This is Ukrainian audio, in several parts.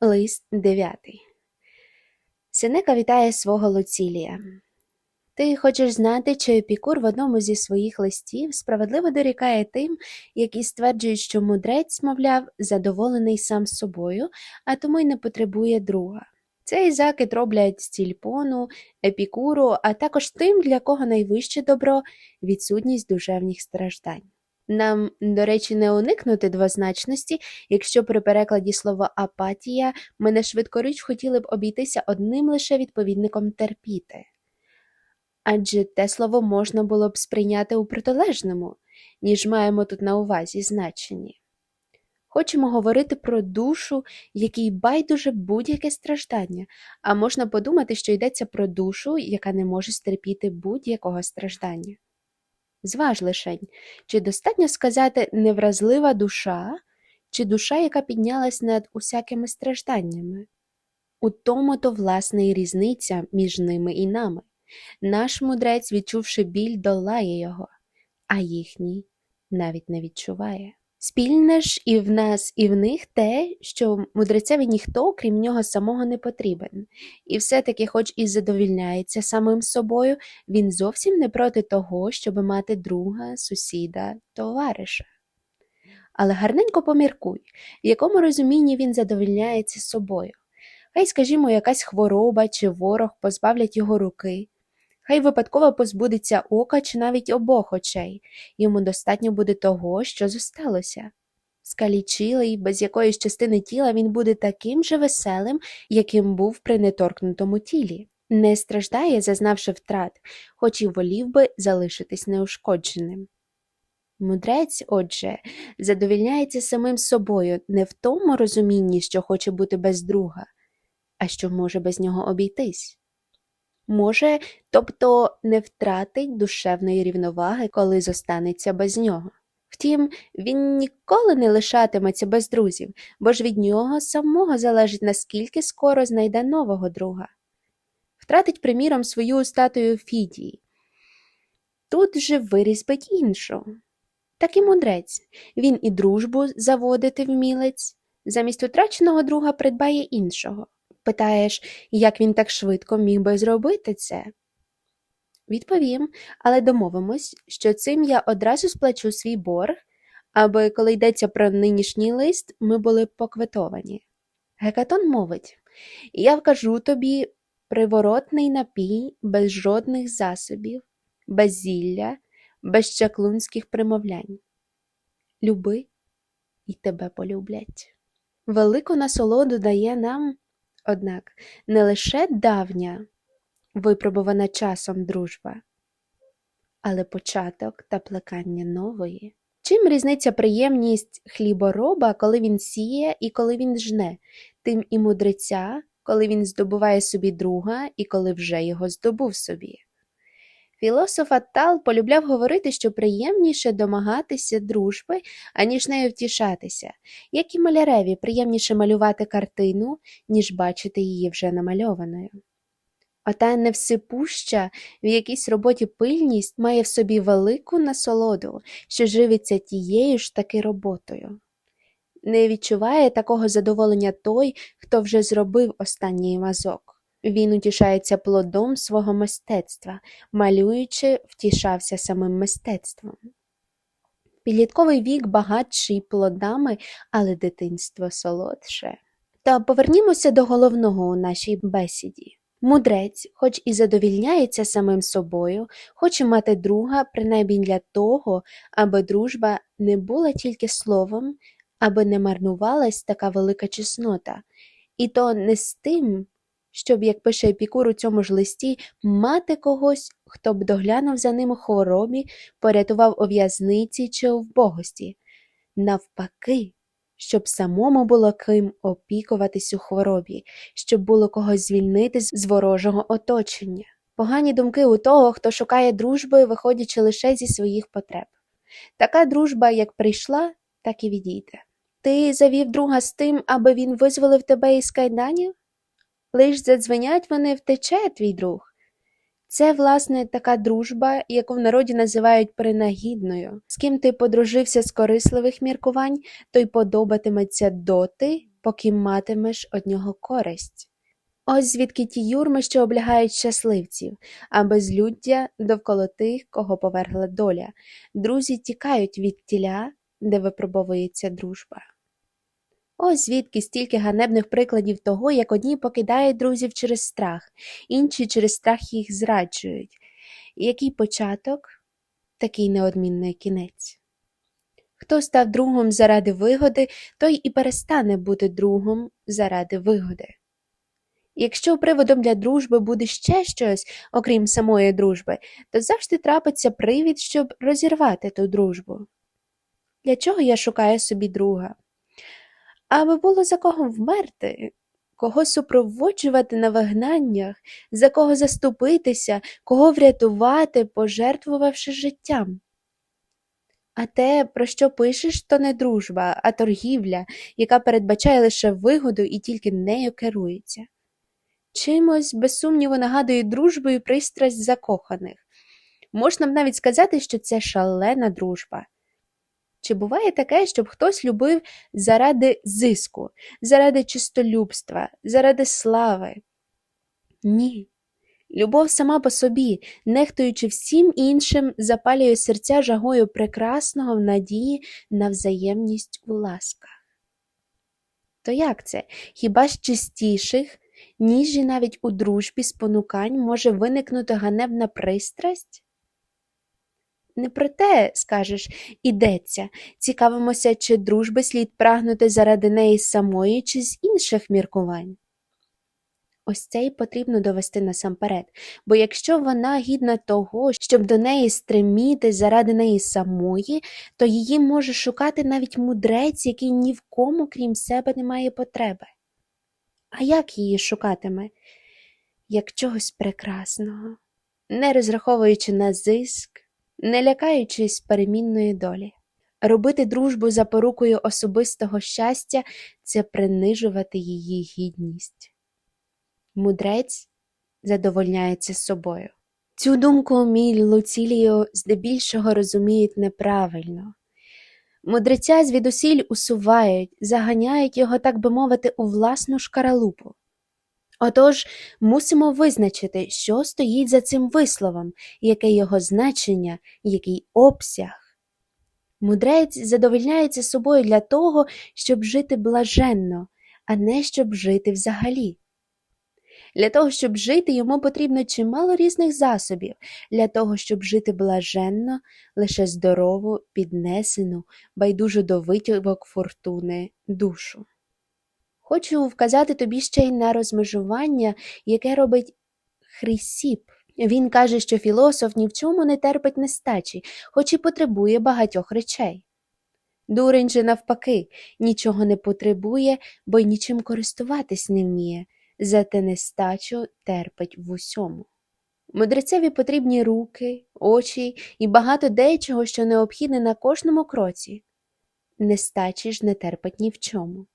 Лист 9. Сенека вітає свого Луцілія. Ти хочеш знати, чи Епікур в одному зі своїх листів справедливо дорікає тим, які стверджують, що мудрець, мовляв, задоволений сам собою, а тому й не потребує друга. Цей закид роблять стільпону, епікуру, а також тим, для кого найвище добро відсутність душевних страждань. Нам, до речі, не уникнути двозначності, якщо при перекладі слова апатія ми не швидкоріч хотіли б обійтися одним лише відповідником терпіти. Адже те слово можна було б сприйняти у протилежному, ніж маємо тут на увазі значенні. Хочемо говорити про душу, якій байдуже будь-яке страждання, а можна подумати, що йдеться про душу, яка не може стерпіти будь-якого страждання. Зваж лишень, чи достатньо сказати невразлива душа, чи душа, яка піднялась над усякими стражданнями? У тому то власне і різниця між ними і нами. Наш мудрець, відчувши біль, долає його, а їхній навіть не відчуває. Спільне ж і в нас, і в них те, що мудрецеві ніхто, крім нього самого, не потрібен, і все-таки, хоч і задовільняється самим собою, він зовсім не проти того, щоб мати друга, сусіда, товариша. Але гарненько поміркуй, в якому розумінні він задовільняється собою. Хай, скажімо, якась хвороба чи ворог позбавлять його руки, хай випадково позбудеться ока чи навіть обох очей, йому достатньо буде того, що зосталося. Скалічилий, без якоїсь частини тіла він буде таким же веселим, яким був при неторкнутому тілі, не страждає, зазнавши втрат, хоч і волів би залишитись неушкодженим. Мудрець, отже, задовільняється самим собою не в тому розумінні, що хоче бути без друга, а що може без нього обійтись. Може, тобто не втратить душевної рівноваги, коли зостанеться без нього. Втім, він ніколи не лишатиметься без друзів, бо ж від нього самого залежить, наскільки скоро знайде нового друга. Втратить, приміром, свою статую Фідії. Тут же вирізбить іншу. Так і мудрець. Він і дружбу заводити вмілець, замість утраченого друга придбає іншого. Питаєш, як він так швидко міг би зробити це? Відповім, але домовимось, що цим я одразу сплачу свій борг, аби, коли йдеться про нинішній лист, ми були поквитовані. Гекатон мовить Я вкажу тобі приворотний напій без жодних засобів, без зілля, без чаклунських примовлянь. Люби, і тебе полюблять. Велику насолоду дає нам, однак, не лише давня, випробувана часом дружба, але початок та плекання нової. Чим різниця приємність хлібороба, коли він сіє і коли він жне, тим і мудреця, коли він здобуває собі друга і коли вже його здобув собі. Філософ Аттал полюбляв говорити, що приємніше домагатися дружби, аніж нею втішатися, як і маляреві приємніше малювати картину, ніж бачити її вже намальованою. Ота невсипуща в якійсь роботі пильність має в собі велику насолоду, що живиться тією ж таки роботою. Не відчуває такого задоволення той, хто вже зробив останній мазок. Він утішається плодом свого мистецтва, малюючи, втішався самим мистецтвом. Підлітковий вік багатший плодами, але дитинство солодше. Та повернімося до головного у нашій бесіді. Мудрець, хоч і задовільняється самим собою, хоче мати друга, принаймні для того, аби дружба не була тільки словом, аби не марнувалась така велика чеснота, і то не з тим, щоб, як пише Епікур у цьому ж листі, мати когось, хто б доглянув за ним у хворобі, порятував у в'язниці чи у вбогості. Навпаки, щоб самому було ким опікуватись у хворобі, щоб було когось звільнити з ворожого оточення. Погані думки у того, хто шукає дружби, виходячи лише зі своїх потреб. Така дружба, як прийшла, так і відійде. Ти завів друга з тим, аби він визволив тебе із кайданів? Лиш задзвенять вони втече, твій друг. Це, власне, така дружба, яку в народі називають принагідною. З ким ти подружився з корисливих міркувань, той подобатиметься доти, поки матимеш од нього користь. Ось звідки ті юрми, що облягають щасливців, а безлюддя довкола тих, кого повергла доля. Друзі тікають від тіля, де випробовується дружба. Ось звідки стільки ганебних прикладів того, як одні покидають друзів через страх, інші через страх їх зраджують. Який початок, такий неодмінний кінець. Хто став другом заради вигоди, той і перестане бути другом заради вигоди. Якщо приводом для дружби буде ще щось, окрім самої дружби, то завжди трапиться привід, щоб розірвати ту дружбу. Для чого я шукаю собі друга? Аби було за кого вмерти, кого супроводжувати на вигнаннях, за кого заступитися, кого врятувати, пожертвувавши життям. А те, про що пишеш, то не дружба, а торгівля, яка передбачає лише вигоду і тільки нею керується. Чимось, без сумніву, нагадує дружбу і пристрасть закоханих. Можна б навіть сказати, що це шалена дружба. Чи буває таке, щоб хтось любив заради зиску, заради чистолюбства, заради слави? Ні. Любов сама по собі, нехтуючи всім іншим, запалює серця жагою прекрасного в надії на взаємність у ласках. То як це? Хіба з чистіших, ніж і навіть у дружбі спонукань може виникнути ганебна пристрасть? Не про те, скажеш, ідеться, цікавимося, чи дружби слід прагнути заради неї самої, чи з інших міркувань. Ось це й потрібно довести насамперед, бо якщо вона гідна того, щоб до неї стреміти заради неї самої, то її може шукати навіть мудрець, який ні в кому, крім себе, не має потреби. А як її шукатиме? Як чогось прекрасного, не розраховуючи на зиск, не лякаючись перемінної долі. Робити дружбу за порукою особистого щастя це принижувати її гідність. Мудрець задовольняється собою. Цю думку мій Луціліо здебільшого розуміють неправильно. Мудреця звідусіль усувають, заганяють його, так би мовити, у власну шкаралупу. Отож, мусимо визначити, що стоїть за цим висловом, яке його значення, який обсяг. Мудрець задовольняється собою для того, щоб жити блаженно, а не щоб жити взагалі. Для того, щоб жити, йому потрібно чимало різних засобів, для того, щоб жити блаженно, лише здорову, піднесену, байдужу до витівок фортуни душу. Хочу вказати тобі ще й на розмежування, яке робить Хрисіп. Він каже, що філософ ні в чому не терпить нестачі, хоч і потребує багатьох речей. Дурень же, навпаки, нічого не потребує, бо й нічим користуватись не вміє, зате нестачу терпить в усьому. Мудрецеві потрібні руки, очі і багато дечого, що необхідне на кожному кроці. Нестачі ж не терпить ні в чому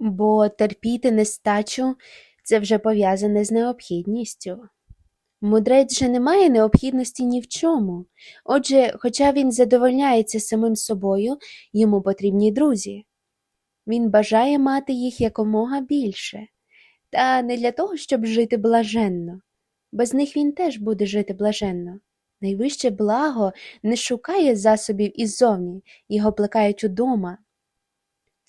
бо терпіти нестачу це вже пов'язане з необхідністю. Мудрець же не має необхідності ні в чому, отже, хоча він задовольняється самим собою, йому потрібні друзі. Він бажає мати їх якомога більше, та не для того, щоб жити блаженно, без них він теж буде жити блаженно. Найвище благо не шукає засобів іззовні, його плекають удома,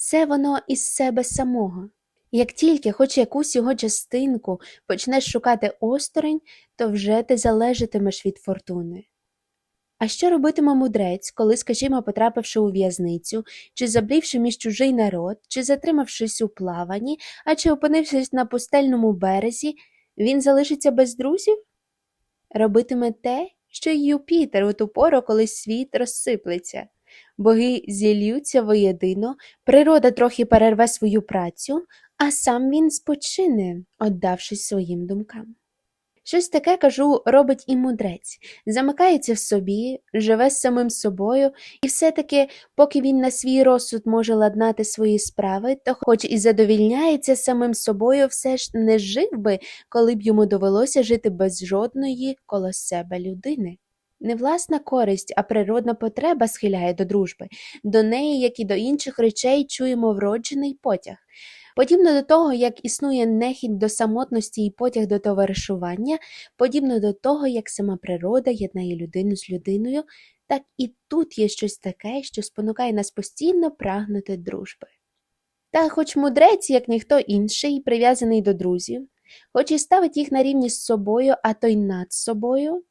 все воно із себе самого. Як тільки хоч якусь його частинку почнеш шукати осторонь, то вже ти залежатимеш від фортуни. А що робитиме мудрець, коли, скажімо, потрапивши у в'язницю, чи забрівши між чужий народ, чи затримавшись у плаванні, а чи опинившись на пустельному березі, він залишиться без друзів? Робитиме те, що й Юпітер у ту пору, коли світ розсиплеться боги зіллються воєдино, природа трохи перерве свою працю, а сам він спочине, отдавшись своїм думкам. Щось таке, кажу, робить і мудрець, замикається в собі, живе з самим собою, і все-таки, поки він на свій розсуд може ладнати свої справи, то, хоч і задовільняється самим собою, все ж не жив би, коли б йому довелося жити без жодної коло себе людини. Не власна користь, а природна потреба схиляє до дружби, до неї, як і до інших речей, чуємо вроджений потяг. Подібно до того, як існує нехідь до самотності і потяг до товаришування, подібно до того, як сама природа єднає людину з людиною, так і тут є щось таке, що спонукає нас постійно прагнути дружби. Та хоч мудрець, як ніхто інший, прив'язаний до друзів, хоч і ставить їх на рівні з собою, а то й над собою,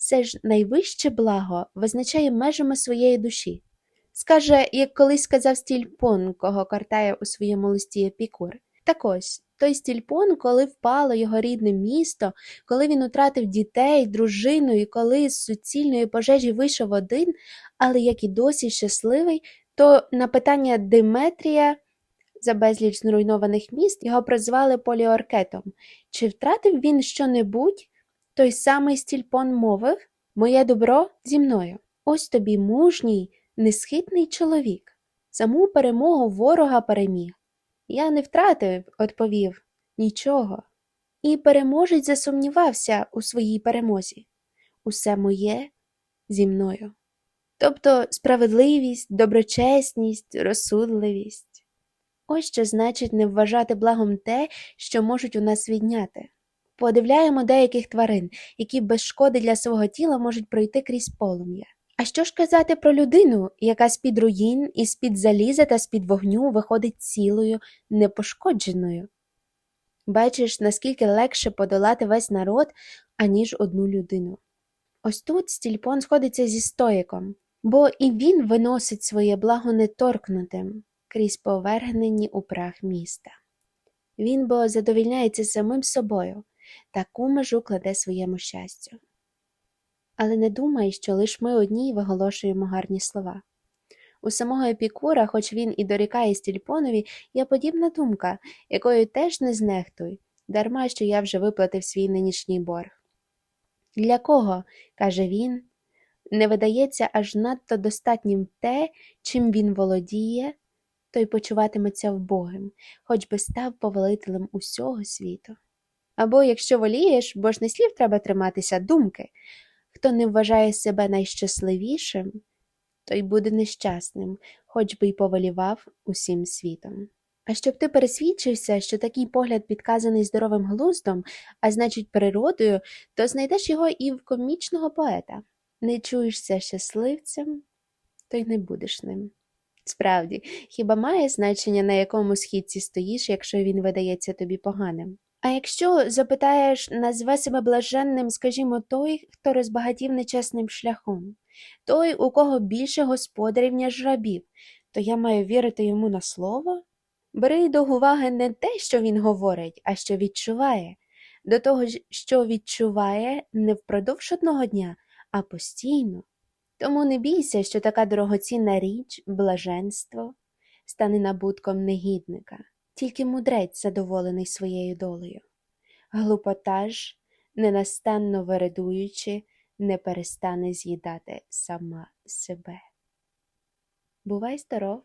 це ж найвище благо визначає межами своєї душі. Скаже, як колись сказав стільпон, кого картає у своєму листі Епікур. Так ось, той стільпон, коли впало його рідне місто, коли він утратив дітей, дружину і коли з суцільної пожежі вийшов один, але як і досі щасливий, то на питання Диметрія за безліч зруйнованих міст його прозвали поліоркетом. Чи втратив він щонебудь? Той самий стільпон мовив Моє добро зі мною. Ось тобі мужній, несхитний чоловік. Саму перемогу ворога переміг. Я не втратив, відповів, нічого. І переможець засумнівався у своїй перемозі. Усе моє зі мною. Тобто справедливість, доброчесність, розсудливість. Ось що значить не вважати благом те, що можуть у нас відняти. Подивляємо деяких тварин, які без шкоди для свого тіла можуть пройти крізь полум'я. А що ж казати про людину, яка з-під руїн, і з-під заліза та з-під вогню виходить цілою, непошкодженою? Бачиш, наскільки легше подолати весь народ, аніж одну людину. Ось тут стільпон сходиться зі стоїком, бо і він виносить своє благо неторкнутим крізь повергнені у прах міста. Він бо задовільняється самим собою, таку межу кладе своєму щастю. Але не думай, що лиш ми одні виголошуємо гарні слова. У самого Епікура, хоч він і дорікає стільпонові, є подібна думка, якою теж не знехтуй, дарма що я вже виплатив свій нинішній борг. Для кого, каже він, не видається аж надто достатнім те, чим він володіє, той почуватиметься вбогим, хоч би став повелителем усього світу. Або, якщо волієш, бо ж не слів треба триматися думки, хто не вважає себе найщасливішим, той буде нещасним, хоч би й повелівав усім світом. А щоб ти пересвідчився, що такий погляд підказаний здоровим глуздом, а значить природою, то знайдеш його і в комічного поета. Не чуєшся щасливцем, то й не будеш ним. Справді, хіба має значення, на якому східці стоїш, якщо він видається тобі поганим? А якщо запитаєш, назве себе блаженним, скажімо, той, хто розбагатів нечесним шляхом, той, у кого більше господарів, ніж рабів, то я маю вірити йому на слово? Бери до уваги не те, що він говорить, а що відчуває. До того що відчуває не впродовж одного дня, а постійно. Тому не бійся, що така дорогоцінна річ, блаженство, стане набутком негідника, тільки мудрець задоволений своєю долею. Глупота ж, ненастанно вередуючи, не перестане з'їдати сама себе. Бувай здоров!